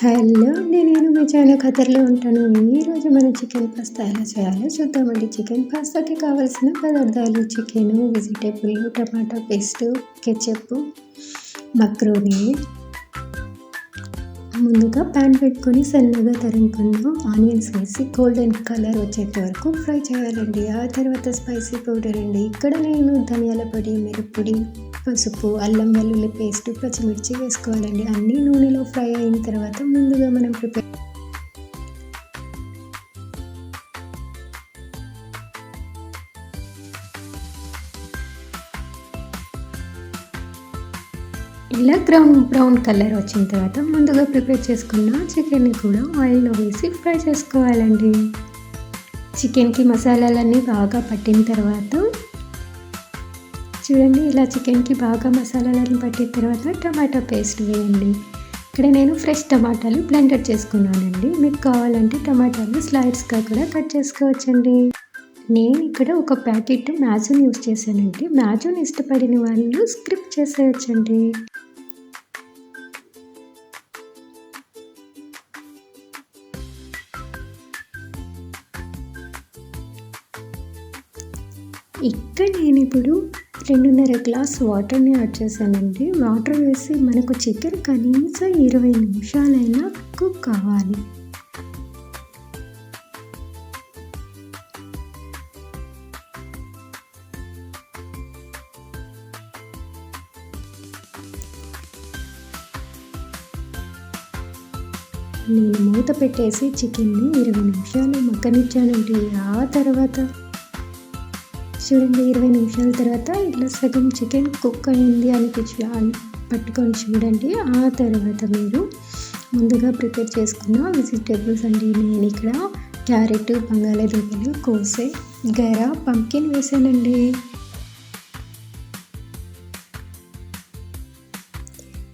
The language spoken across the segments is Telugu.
హలో అండి నేను మీ ఛానల్ ఖతర్లో ఉంటాను. ఈరోజు మనం చికెన్ పాస్తా ఎలా చేయాలో చూద్దామండి చికెన్ పాస్తాకి కావాల్సిన పదార్థాలు చికెను వెజిటేబుల్ టమాటా పేస్ట్ కెచప్ మక్రోని ముందుగా ప్యాన్ పెట్టుకొని సన్నగా తరుముకున్న ఆనియన్స్ వేసి గోల్డెన్ కలర్ వచ్చేంత వరకు ఫ్రై చేయాలండి. ఆ తర్వాత స్పైసీ పౌడర్ అండి. ఇక్కడ నేను ధనియాల పొడి మిరప్పొడి పసుపు అల్లం వెల్లుల్లి పేస్ట్ పచ్చిమిర్చి వేసుకోవాలండి. అన్నీ నూనెలో ఫ్రై అయిన తర్వాత ముందుగా మనం ప్రిపేర్ ఇలా బ్రౌన్ బ్రౌన్ కలర్ వచ్చిన తర్వాత ముందుగా ప్రిపేర్ చేసుకున్న చికెన్ని కూడా ఆయిల్లో వేసి ఫ్రై చేసుకోవాలండి. చికెన్కి మసాలాలన్నీ బాగా పట్టిన తర్వాత చూడండి ఇలా చికెన్కి బాగా మసాలాలను పట్టిన తర్వాత టమాటా పేస్ట్ వేయండి. ఇక్కడ నేను ఫ్రెష్ టమాటాలు బ్లెండర్ చేసుకున్నానండి. మీకు కావాలంటే టమాటాలు స్లైడ్స్గా కూడా కట్ చేసుకోవచ్చండి. నేను ఇక్కడ ఒక ప్యాకెట్ మ్యాజూన్ యూస్ చేశానండి. మ్యాజూన్ ఇష్టపడిన వాళ్ళు స్క్రిప్ట్ చేసేయచ్చండి. ఇక్కడ నేను ఇప్పుడు రెండున్నర గ్లాస్ వాటర్ని యాడ్ చేశానండి. వాటర్ వేసి మనకు చికెన్ కనీసం ఇరవై నిమిషాలైనా కుక్ కావాలి. నేను మూత పెట్టేసి చికెన్ని ఇరవై నిమిషాలు మగ్గనిచ్చానండి. ఆ తర్వాత చూడండి ఇరవై నిమిషాల తర్వాత ఇట్లా సగం చికెన్ కుక్ అయింది అనిపించి పట్టుకొని చూడండి. ఆ తర్వాత మీరు ముందుగా ప్రిపేర్ చేసుకున్న వెజిటేబుల్స్ అండి. నేను ఇక్కడ క్యారెట్ బంగాళాదుంపలు కోసే గర పంకిన్ వేసానండి.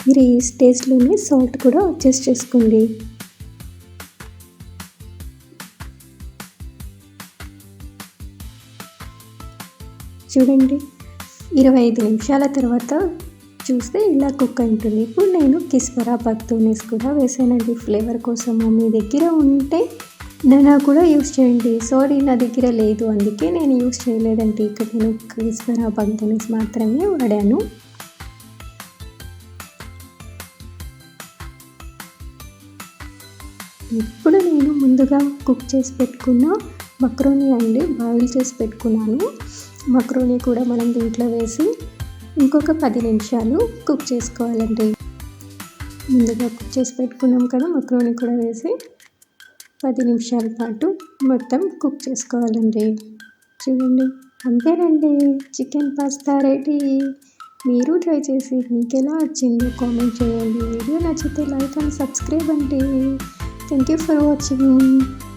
మీరు ఈ స్టేజ్లోనే సాల్ట్ కూడా అడ్జస్ట్ చేసుకోండి. చూడండి. ఇరవై ఐదు నిమిషాల తర్వాత చూస్తే ఇలా కుక్ ఉంటుంది. ఇప్పుడు నేను కిస్వరా పత్తూనీస్ కూడా వేసానండి. ఫ్లేవర్ కోసము మీ దగ్గర ఉంటే నన్నా కూడా యూస్ చేయండి. సారీ నా దగ్గర లేదు. అందుకే నేను యూస్ చేయలేదండి. ఇక్కడ నేను కిస్వరా పత్తూనీస్ మాత్రమే వాడాను. ఇప్పుడు నేను ముందుగా కుక్ చేసి పెట్టుకున్న మక్రోని అండి బాయిల్ చేసి పెట్టుకున్నాను. మక్రోని కూడా మనం దీంట్లో వేసి ఇంకొక పది నిమిషాలు కుక్ చేసుకోవాలండి. ముందుగా కుక్ చేసి పెట్టుకున్నాం కదా మక్రోని కూడా వేసి పది నిమిషాల పాటు మొత్తం కుక్ చేసుకోవాలండి. చూడండి అంతేనండి. Chicken pasta ready. మీరు ట్రై చేసి మీకు ఎలా వచ్చిందో కామెంట్ చేయండి. వీడియో నచ్చితే లైక్ అండ్ సబ్స్క్రైబ్ అండి. Thank you for watching.